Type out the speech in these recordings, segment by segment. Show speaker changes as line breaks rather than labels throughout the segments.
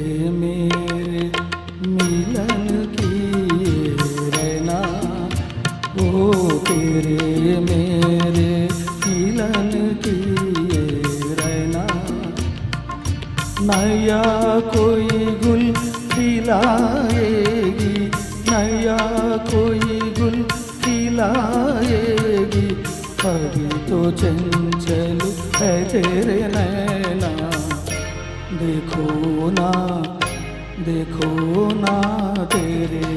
मेरे मिलन की रहना ओ तेरे मेरे मिलन की रहना नया कोई गुल खिलाएगी, नया कोई गुल खिलाएगी। अभी तो चंचल है तेरे नैना। देखो ना देखो ना तेरे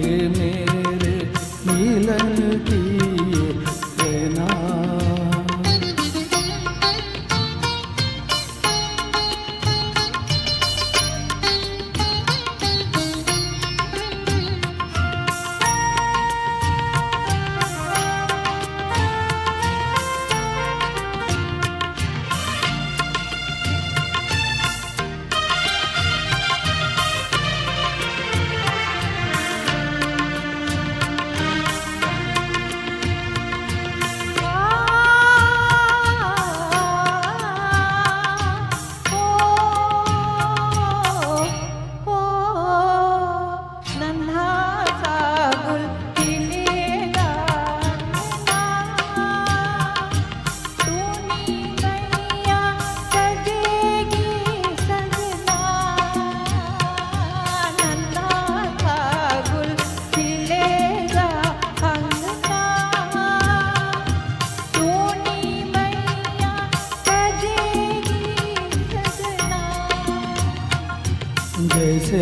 जैसे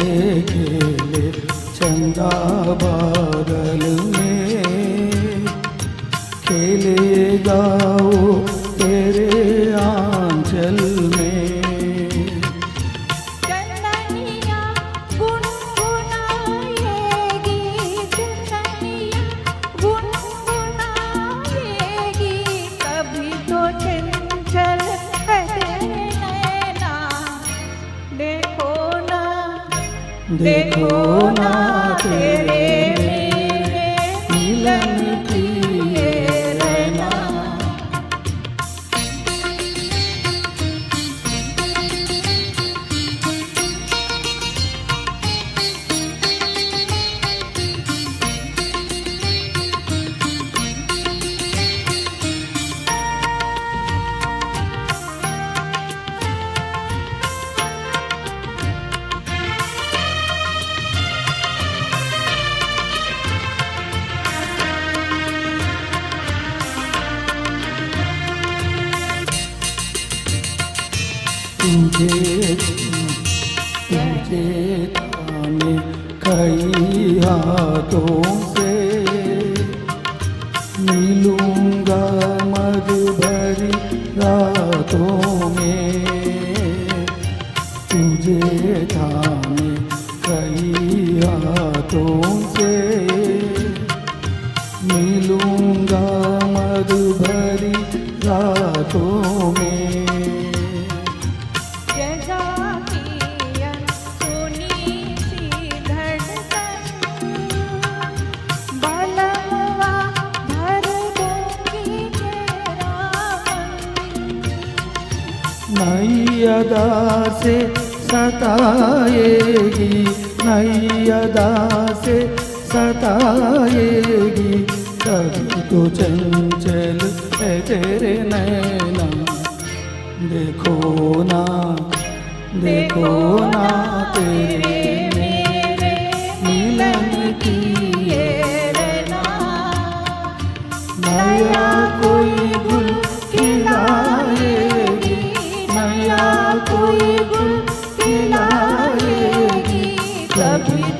खेले चंदा बादल में
देखो ना
तेरे तुझे तुझे कई हाथों से नई अदा से सताएगी नई से सताएगी। कभी तो चंचल है तेरे नैना। देखो ना देखो ना तेरे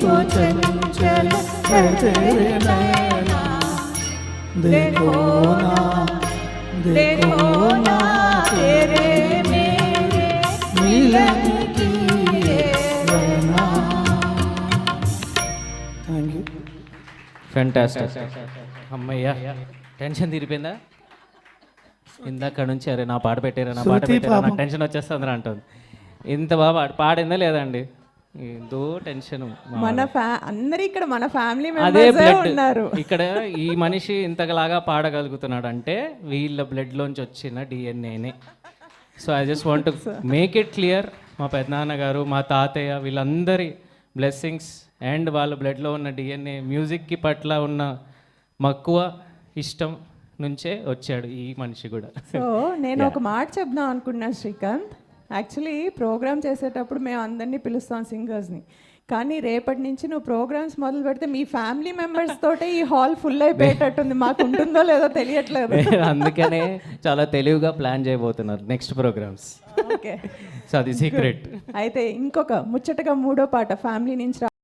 तो चंचल है तेरे नैना देखो ना देखो ना तेरे मेरे मिलन की ये रहना థ్యాంక్ యూ
ఫెంటాస్టిక్ అమ్మయ్యా టెన్షన్ తీరిపోయిందా ఇందాక నుంచి అరే నా పాట పెట్టారా నా పాట
శృతి
పెట్టారా నాకు
పాపం.
టెన్షన్ వచ్చేస్తుంది అంటుంది ఇంత బాగా పాడ- పాడిందా లేదండి ఏదో టెన్షన్
మన ఫ్యా అందరు ఇక్కడ మన ఫ్యామిలీ మెంబర్స్
బ్లడ్
ఉన్నారు.
ఇక్కడ ఈ మనిషి ఇంతలాగా పాడగలుగుతున్నాడు అంటే వీళ్ళ blood లోంచి వచ్చిన డిఎన్ఏనే so I just want make it clear మా పెద్దనాన్నగారు మా తాతయ్య వీళ్ళందరి బ్లెస్సింగ్స్ అండ్ వాళ్ళ బ్లడ్లో ఉన్న డిఎన్ఏ మ్యూజిక్కి పట్ల ఉన్న మక్కువ ఇష్టం నుంచే వచ్చాడు ఈ మనిషి కూడా.
సో నేను ఒక మాట చెప్దాం అనుకున్నా శ్రీకాంత్. యాక్చువల్లీ ప్రోగ్రామ్ చేసేటప్పుడు మేము అందరినీ పిలుస్తాం సింగర్స్ని. కానీ రేపటి నుంచి నువ్వు ప్రోగ్రామ్స్ మొదలు పెడితే మీ ఫ్యామిలీ మెంబర్స్ తోటే ఈ హాల్ ఫుల్ అయిపోయేటట్టుంది. మాకు ఉంటుందో లేదో తెలియట్లేదు.
అందుకనే చాలా తెలివిగా ప్లాన్ చేయబోతున్నారు నెక్స్ట్ ప్రోగ్రామ్స్.
ఓకే
సో అది సీక్రెట్
అయితే ఇంకొక ముచ్చటగా మూడో పాట ఫ్యామిలీ నుంచి